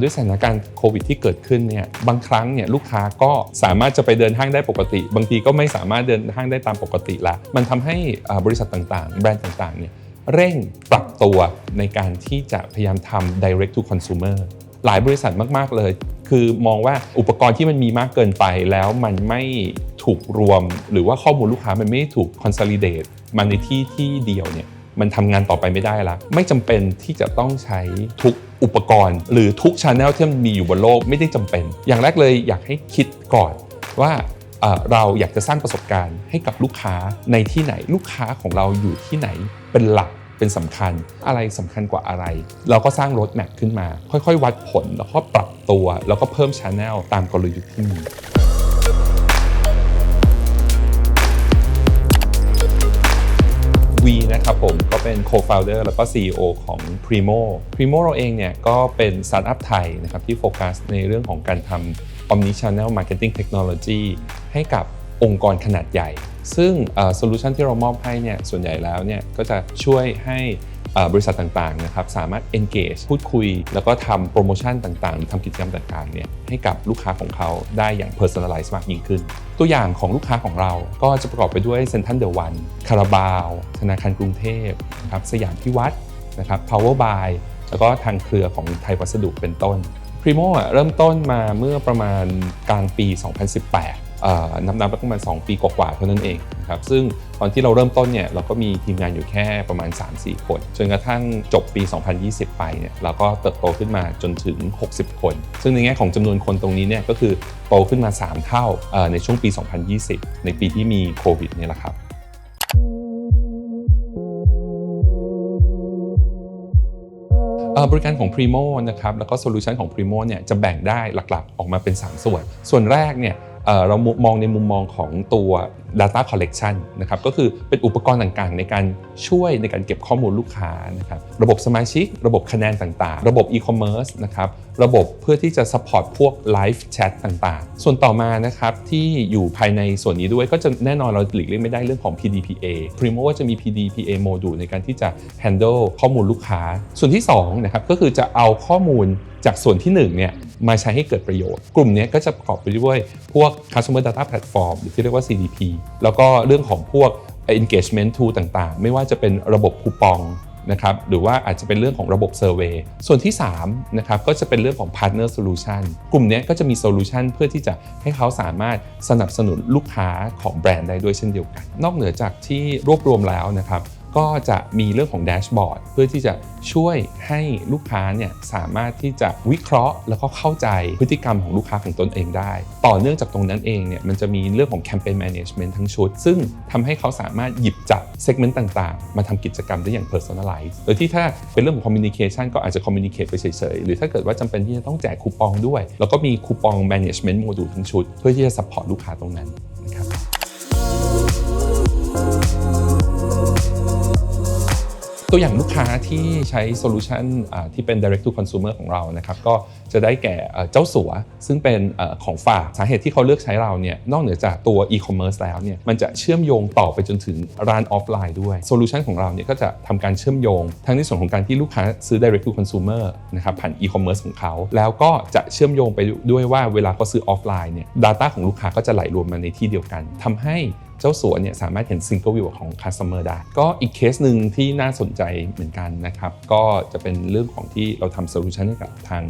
ด้วยสถานการณ์โควิดที่เกิดขึ้นเนี่ยบางครั้งเนี่ยลูกค้าก็สามารถจะไปเดินห้างได้ปกติ บางทีก็ไม่สามารถเดินห้างได้ตามปกติละมันทำให้อาบริษัทต่างๆ แบรนด์ต่างๆเนี่ยเร่งปรับตัวในการที่จะพยายามทำ direct to consumer หลายบริษัทมาก ๆ เลย คือมองว่าอุปกรณ์ที่มันมีมากเกินไปแล้วมันไม่ถูกรวม หรือว่าข้อมูลลูกค้ามันไม่ถูก consolidate มาในที่ที่เดียวเนี่ย มันทำงานต่อไปไม่ได้ละไม่จำเป็นที่จะต้องใช้ทุกอุปกรณ์ หรือทุกช anel ที่มันมีอยู่บนโลกไม่ได้จำเป็น อย่างแรกเลยอยากให้คิดก่อนว่าเราอยากจะสร้างประสบการณ์ให้กับลูกค้าในที่ไหนลูกค้าของเราอยู่ที่ไหนเป็นหลักเป็นสำคัญอะไรสำคัญกว่าอะไร เราก็สร้างรถแมพขึ้นมา ค่อยๆ วัดผลแล้วก็ปรับตัว แล้วก็เพิ่มช anel ตามกลยุทธ์ที่มี นะครับผมก็เป็น co-founder แล้วก็ CEO ของ Primo Primo เราเองเนี่ยก็เป็นสตาร์ทอัพไทยนะครับที่โฟกัสในเรื่องของการทำ omni channel marketing technology ให้กับองค์กรขนาดใหญ่ ซึ่งโซลูชันที่เรามอบให้เนี่ยส่วนใหญ่แล้วเนี่ยก็จะช่วยให้ บริษัทต่างๆนะครับสามารถ engage พูดคุย แล้วก็ทำโปรโมชั่นต่างๆทำกิจกรรมต่างๆเนี่ยให้กับลูกค้าของเขาได้อย่าง personalize มากยิ่งขึ้น ตัวอย่างของลูกค้าของเราก็จะประกอบไปด้วยเซ็นทรัลเดอะวันคาราบาวธนาคารกรุงเทพนะครับสยามพิวัตรนะครับ Power by แล้วก็ทางเครือของไทยวัสดุเป็นต้น Primo เริ่มต้นมาเมื่อประมาณกลางปี 2018 นับนับประมาณ 2 ปีกว่าๆเท่านั้นเองนะครับซึ่งตอนที่เราเริ่มต้นเนี่ยเราก็มีทีมงานอยู่แค่ประมาณ 3-4 คนจนกระทั่งจบปี 2020 ไปเนี่ยเราก็เติบโตขึ้นมาจนถึง 60 คน ซึ่งในแง่ของจำนวนคนตรงนี้เนี่ยก็คือโตขึ้นมา 3 เท่าในช่วงปี 2020 ในปีที่มีโควิดนี่แหละครับบริการของ Primo นะครับแล้วก็โซลูชันของ Primo เนี่ยจะแบ่งได้หลักๆ ออกมาเป็น 3 ส่วน ส่วนแรกเนี่ย เรามองในมุมมองของตัว Data Collection นะครับก็คือเป็นอุปกรณ์ต่างๆ ในการช่วยในการเก็บข้อมูลลูกค้านะครับระบบสมาชิก ระบบคะแนนต่างๆ ระบบ e-commerce นะครับระบบเพื่อที่จะ support พวก live chat ต่างๆ ส่วนต่อมานะครับที่อยู่ภายในส่วนนี้ด้วยก็จะแน่นอนเราหลีกเลี่ยงไม่ได้เรื่องของ PDPA Primo ก็จะมี PDPA module ในการที่จะ handle ข้อมูลลูกค้า ส่วนที่2นะครับก็คือจะเอาข้อมูลจากส่วนที่1เนี่ยมาใช้ให้เกิดประโยชน์ กลุ่มนี้ก็จะประกอบไปด้วยพวก customer data platform หรือที่เรียกว่า CDP แล้วก็เรื่องของพวก engagement tool ต่างๆ ไม่ว่าจะเป็นระบบคูปองนะครับหรือว่าอาจจะเป็นเรื่องของระบบเซอร์เวยส่วนที่3นะครับก็จะเป็นเรื่องของ partner solution กลุ่มเนี้ยก็จะมี solution เพื่อที่จะให้เขาสามารถสนับสนุนลูกค้าของแบรนด์ได้ด้วยเช่นเดียวกัน นอกเหนือจากที่รวบรวมแล้วนะครับ ก็จะมีเรื่องของแดชบอร์ดเพื่อที่จะช่วยให้ลูกค้าเนี่ยสามารถที่จะวิเคราะห์ แล้วก็เข้าใจพฤติกรรมของลูกค้าของตนเองได้ ต่อเนื่องจากตรงนั้นเองเนี่ยมันจะมีเรื่องของแคมเปญแมネจเมนต์ทั้งชุด ซึ่งทำให้เขาสามารถหยิบจับเซกเมนต์ต่างๆ มาทำกิจกรรมได้อย่าง personalize โดยที่ถ้าเป็นเรื่องของ communication ก็อาจจะ communicate ไปเฉยๆ หรือถ้าเกิดว่าจำเป็นที่จะต้องแจกคูปองด้วย แล้วก็มีคูปอง management module ทั้งชุด เพื่อที่จะ support ลูกค้าตรงนั้น ตัวอย่างลูกค้าที่ใช้โซลูชันที่เป็น direct to consumer ของเรานะครับก็จะได้แก่เจ้าสัว ซึ่งเป็นอของฝากสาเหตุที่เขาเลือกใช้เราเนี่ยนอกเหนือจากตัว e-commerce แล้วเนี่ยมันจะเชื่อมโยงต่อไปจนถึงร้านออฟไลน์ด้วยโซลูชันของเราเนี่ยก็จะทำการเชื่อมโยง ทั้งในส่วนของการที่ลูกค้าซื้อ direct to consumer นะครับผ่าน e-commerce ของเขา แล้วก็จะเชื่อมโยงไปด้วยว่าเวลาเขาซื้อออฟไลน์เนี่ย data ของลูกค้าก็จะไหลรวมมาในที่เดียวกันทำให้ เจ้าสัวเนี่ยสามารถเห็น single view ของ customer ได้ ก็อีกเคสหนึ่งที่น่าสนใจเหมือนกันนะครับก็จะเป็นเรื่องของที่เราทำโซลูชันให้กับทาง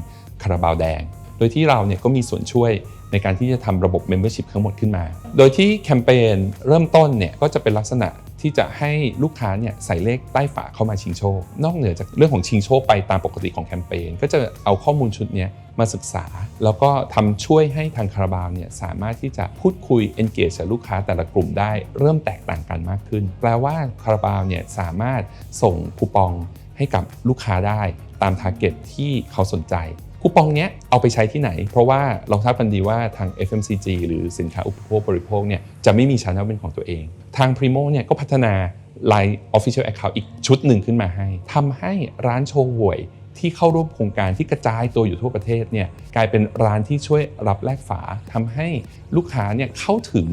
คาราบาวแดง โดยที่เราเนี่ยก็มีส่วนช่วยในการที่จะทำระบบ membership ทั้งหมดขึ้นมา โดยที่แคมเปญเริ่มต้นเนี่ยก็จะเป็นลักษณะที่จะให้ลูกค้าเนี่ยใส่เลขใต้ฝาเข้ามาชิงโชค นอกเหนือจากเรื่องของชิงโชคไปตามปกติของแคมเปญก็จะเอาข้อมูลชุดนี้ มาศึกษา แล้วก็ทำช่วยให้ทางคาราบาวเนี่ยสามารถที่จะพูดคุย engage กับลูกค้าแต่ละกลุ่มได้เริ่มแตกต่างกันมากขึ้น แปลว่าคาราบาวเนี่ยสามารถส่งคูปองให้กับลูกค้าได้ตาม target ที่เขาสนใจคูปองเนี้ยเอาไปใช้ที่ไหน เพราะว่าเราทราบกันดีว่าทาง FMCG หรือสินค้าอุปโภคบริโภคเนี่ยจะไม่มีช anel เป็นของตัวเอง ทาง Primo เนี่ยก็พัฒนา Line Official Account อีกชุดหนึ่งขึ้นมาให้ทำให้ร้านโชว์หวย ที่เข้าร่วมโครงการที่กระจายตัวอยู่ทั่วประเทศเนี่ยกลายเป็นร้านที่ช่วยรับแลกฝาทำให้ลูกค้าเนี่ยเข้าถึง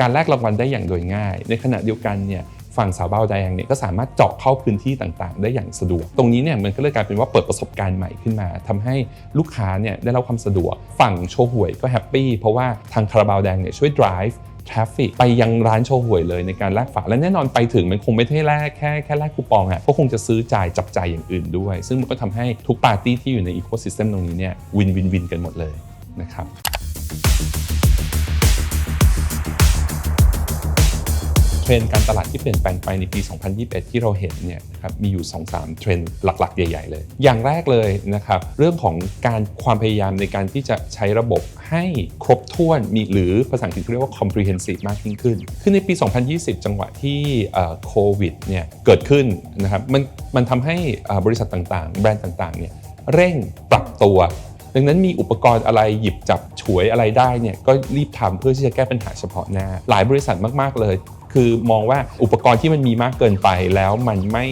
การแลกรางวัลได้อย่างโดยง่าย ในขณะเดียวกันเนี่ยฝั่งสาวเบาแดงเนี่ยก็สามารถเจาะเข้าพื้นที่ต่างๆ ได้อย่างสะดวก ตรงนี้เนี่ยมันก็เลยกลายเป็นว่าเปิดประสบการณ์ใหม่ขึ้นมาทำให้ลูกค้าเนี่ยได้รับความสะดวก ฝั่งโชห่วยก็แฮปปี้เพราะว่าทางคาราบาวแดงเนี่ยช่วย drive ทราฟฟิกไปยังร้านโชห่วยเลยในการแลกฝากและแน่นอนไปถึงมันคงไม่ได้แลกแค่แค่แลกคูปองอะก็คงจะซื้อจ่ายจับจ่ายอย่างอื่นด้วย ซึ่งมันก็ทำให้ทุกปาร์ตี้ที่อยู่ในอีโคซิสเต็มตรงนี้เนี่ยวินวินวินกันหมดเลยนะครับ เทรนด์การตลาดที่เปลี่ยนแปลงไปในปี 2021 ที่เราเห็นเนี่ยนะครับมีอยู่ 2-3 เทรนด์หลักๆ ใหญ่ ๆ เลย อย่างแรกเลยนะครับเรื่องของการความพยายามในการที่จะใช้ระบบให้ครบถ้วนมีหรือภาษาอังกฤษเรียกว่า comprehensive มากยิ่งขึ้น คือในปี 2020 จังหวะที่โควิดเนี่ยเกิดขึ้นนะครับมันมันทำให้บริษัทต่างๆ แบรนด์ต่างๆเนี่ยเร่งปรับตัว ดังนั้นมีอุปกรณ์อะไรหยิบจับฉวยอะไรได้เนี่ยก็รีบทำเพื่อที่จะแก้ปัญหาเฉพาะหน้า หลายบริษัทมาก ๆ เลย คือมองว่าอุปกรณ์ที่มันมีมากเกินไปแล้วมันไม่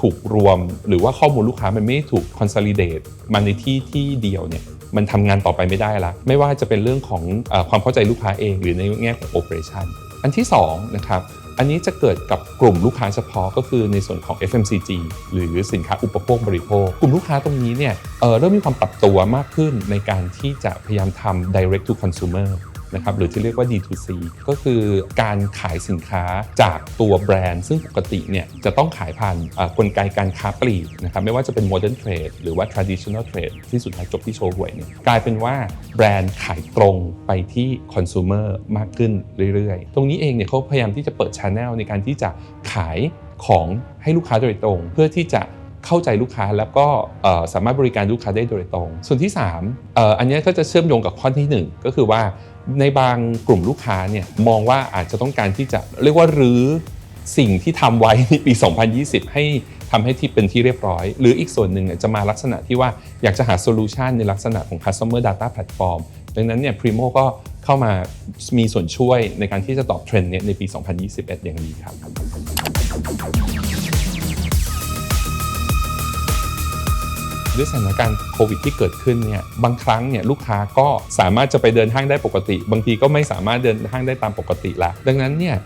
ถูกรวม หรือว่าข้อมูลลูกค้ามันไม่ถูก consolidate มาในที่ที่เดียวเนี่ยมันทำงานต่อไปไม่ได้ละไม่ว่าจะเป็นเรื่องของเออความเข้าใจลูกค้าเอง หรือในแง่ของ operation อันที่สองนะครับอันนี้จะเกิดกับกลุ่มลูกค้าเฉพาะก็คือในส่วนของ FMCG หรือสินค้าอุปโภคบริโภค กลุ่มลูกค้าตรงนี้เนี่ยเเริ่มมีความปรับตัวมากขึ้นในการที่จะพยายามทำ direct to consumer นะครับหรือที่เรียกว่า D2C ก็คือการขายสินค้าจากตัวแบรนด์ ซึ่งปกติเนี่ยจะต้องขายผ่านกลไกการค้าปลีกนะครับไม่ว่าจะเป็น modern trade หรือว่า traditional trade ที่สุดท้ายจบที่โชว์หวยเนี่ยกลายเป็นว่าแบรนด์ขายตรงไปที่ consumer มากขึ้นเรื่อยๆ ตรงนี้เองเนี่ยเขาพยายามที่จะเปิด channel ในการที่จะขายของให้ลูกค้าโดยตรง เพื่อที่จะ เข้าใจลูกค้าแล้วก็สามารถบริการลูกค้าได้โดยตรง ส่วนที่3เอ่ออันนี้ก็จะเชื่อมโยงกับข้อที่ 1 ก็คือว่าในบางกลุ่มลูกค้าเนี่ยมองว่าอาจจะต้องการที่จะเรียกว่ารื้อสิ่งที่ทำไว้ในปี 2020 ให้ทำให้ที่เป็นที่เรียบร้อย หรืออีกส่วนหนึ่งเนี่ยจะมาลักษณะที่ว่าอยากจะหาโซลูชันในลักษณะของ customer data platform ดังนั้นเนี่ย Primo ก็เข้ามามีส่วนช่วยในการที่จะตอบเทรนด์เนี้ในปี 2021 อย่างดีครับ ด้วยสถานการณ์โควิดที่เกิดขึ้นเนี่ยบางครั้งเนี่ยลูกค้าก็สามารถจะไปเดินห้างได้ปกติ บางทีก็ไม่สามารถเดินห้างได้ตามปกติละดังนั้นเนี่ย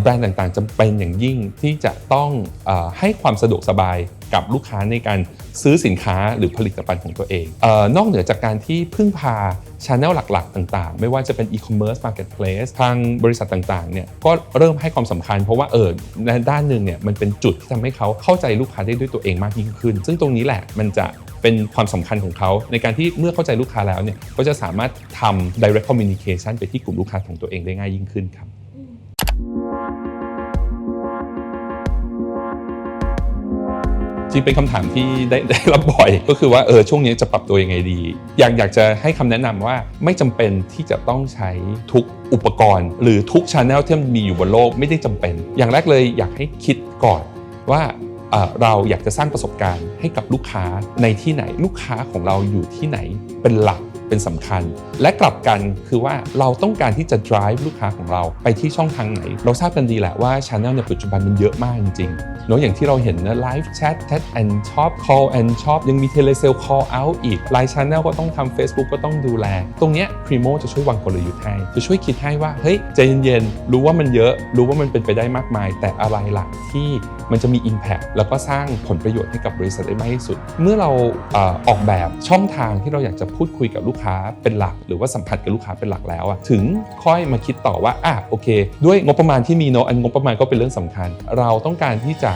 แบรนด์ต่างๆจำเป็นอย่างยิ่งที่จะต้องอให้ความสะดวกสบายกับลูกค้าในการซื้อสินค้าหรือผลิตภัณฑ์ของตัวเองออนอกเหนือจากการที่พึ่งพาช n แนลหลักๆ ต่างๆ ไม่ว่าจะเป็น e-commerce marketplace ทางบริษัทต่างๆเนี่ยก็เริ่มให้ความสำคัญเพราะว่าเออในด้านหนึ่งเนี่ยมันเป็นจุดที่ทำให้เขาเข้าใจลูกค้าได้ด้วยตัวเองมากยิ่งขึ้น ซึ่งตรงนี้แหละมันจะ เป็นความสำคัญของเขา ในการที่เมื่อเข้าใจลูกค้าแล้วเนี่ยก็จะสามารถทำ direct communication ไปที่กลุ่มลูกค้าของตัวเองได้ง่ายยิ่งขึ้นครับจริงเป็นคำถามที่ได้ได้รับบ่อย ก็คือว่าเออช่วงนี้จะปรับตัวยังไงดี อยากอยากจะให้คำแนะนำว่าไม่จำเป็นที่จะต้องใช้ทุกอุปกรณ์ หรือทุกช anel ที่มันมีอยู่บนโลกไม่ได้จำเป็น อย่างแรกเลยอยากให้คิดก่อนว่า เราอยากจะสร้างประสบการณ์ให้กับลูกค้าในที่ไหนลูกค้าของเราอยู่ที่ไหนเป็นหลักเป็นสำคัญ และกลับกันคือว่าเราต้องการที่จะ drive ลูกค้าของเราไปที่ช่องทางไหน เราทราบกันดีแหละว่า channel ในปัจจุบันมันเยอะมากจริงๆเนอะอย่างที่เราเห็นนะ live chat chat and shop call and shop ยังมี telesale call out อีก Line channel ก็ต้องทำ Facebook ก็ต้องดูแล ตรงเนี้ย Primo จะช่วยวางกลยุทธ์ให้จะช่วยคิดให้ว่าเฮ้ยใจเย็นๆรู้ว่ามันเยอะ รู้ว่ามันเป็นไปได้มากมาย แต่อะไรล่ะที่มันจะมี Impact แล้วก็สร้างผลประโยชน์ให้กับบริษัทได้มากที่สุด เมื่อเราอออกแบบช่องทางที่เราอยากจะพูดคุยกับลูกค้าเป็นหลัก หรือว่าสัมผัสกับลูกค้าเป็นหลักแล้วถึงค่อยมาคิดต่อว่าอะโอเค ด้วยงบประมาณที่มีเนอะอันงบประมาณก็เป็นเรื่องสำคัญ เราต้องการที่จะ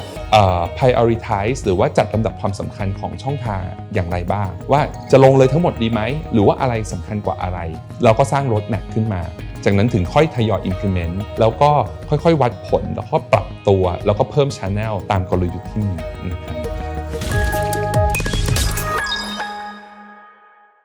prioritize หรือว่าจัดลำดับความสำคัญของช่องทางอย่างไรบ้าง ว่าจะลงเลยทั้งหมดดีไหม หรือว่าอะไรสำคัญกว่าอะไร เราก็สร้าง road map ขึ้นมา จากนั้นถึงค่อยทยอย implement แล้วก็ค่อยๆ วัดผลแล้วก็ปรับตัว แล้วก็เพิ่ม channel ตามกลยุทธ์ที่มีนะครับ